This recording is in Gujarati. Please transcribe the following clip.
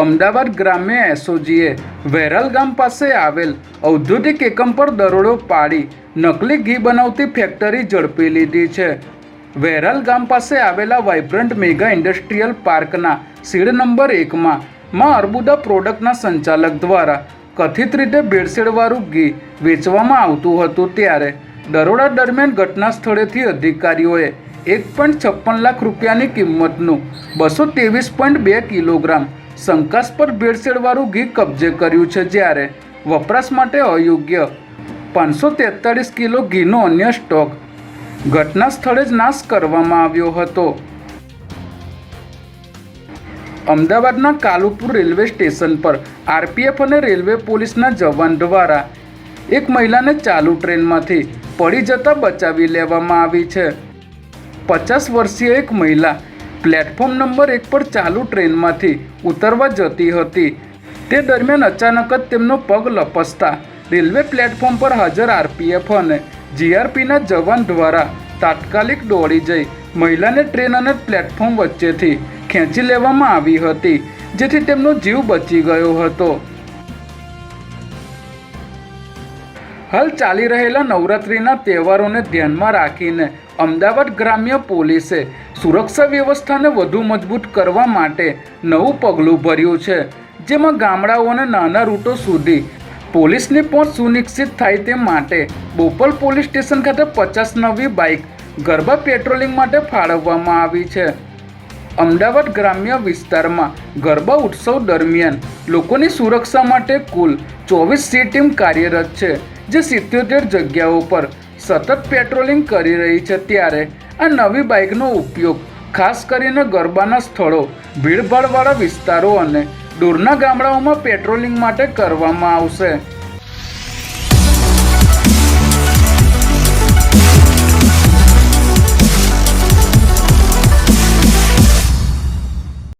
અમદાવાદ ગ્રામ્ય એસઓજીએ વેરાલ ગામ પાસે આવેલ ઔદ્યોગિક એકમ પર દરોડો પાડી નકલી ઘી બનાવતી ફેક્ટરી ઝડપી લીધી છે. વેરાલ ગામ પાસે આવેલા વાઇબ્રન્ટ મેગા ઇન્ડસ્ટ્રીયલ પાર્કના સીડ નંબર એકમાં માં અર્બુદા પ્રોડક્ટના સંચાલક દ્વારા કથિત રીતે ભેળસેળવાળું ઘી વેચવામાં આવતું હતું ત્યારે દરોડા દરમિયાન ઘટના સ્થળેથી અધિકારીઓએ એક પોઈન્ટ છપ્પન લાખ રૂપિયાની કિંમતનું બસો ત્રેવીસ પોઈન્ટ બે કિલોગ્રામ શંકાસ્પદ ભેળસેળવાળું ઘી કબજે કર્યું છે જ્યારે વપરાશ માટે અયોગ્ય પાંચસો તેતાળીસ કિલો ઘીનો અન્ય સ્ટોક ઘટના સ્થળે જ નાશ કરવામાં આવ્યો હતો. અમદાવાદના કાલુપુર રેલવે સ્ટેશન પર આરપીએફ અને રેલવે પોલીસના જવાન દ્વારા એક મહિલાને ચાલુ ટ્રેનમાંથી પડી જતા બચાવી લેવામાં આવી છે. પચાસ વર્ષીય એક મહિલા પ્લેટફોર્મ નંબર એક પર ચાલુ ટ્રેનમાંથી ઉતરવા જતી હતી. તે દરમિયાન અચાનક જ તેમનો પગ લપસતા રેલવે પ્લેટફોર્મ પર હાજર આરપીએફ અને જીઆરપીના જવાન દ્વારા તાત્કાલિક દોડી જઈ મહિલાને ટ્રેન અને પ્લેટફોર્મ વચ્ચેથી ખેંચી લેવામાં આવી હતી, જેથી તેમનો જીવ બચી ગયો હતો. હાલ ચાલી રહેલા નવરાત્રિના તહેવારોને ધ્યાનમાં રાખીને અમદાવાદ ગ્રામ્ય પોલીસે સુરક્ષા વ્યવસ્થાને વધુ મજબૂત કરવા માટે નવું પગલું ભર્યું છે, જેમાં ગામડાઓને નાના રૂટો સુધી પોલીસની પહોંચ સુનિશ્ચિત થાય તે માટે બોપલ પોલીસ સ્ટેશન ખાતે પચાસ નવી બાઇક ગરબા પેટ્રોલિંગ માટે ફાળવવામાં આવી છે. અમદાવાદ ગ્રામ્ય વિસ્તારમાં ગરબા ઉત્સવ દરમિયાન લોકોની સુરક્ષા માટે કુલ ચોવીસ સી ટીમ કાર્યરત છે. જે સિત્યોતેર જગ્યાઓ પર સતત પેટ્રોલિંગ કરી રહી છે ત્યારે આ નવી બાઇકનો ઉપયોગ ખાસ કરીને ગરબાના સ્થળો, ભીડભાડવાળા વિસ્તારો અને દૂરના ગામડાઓમાં પેટ્રોલિંગ માટે કરવામાં આવશે.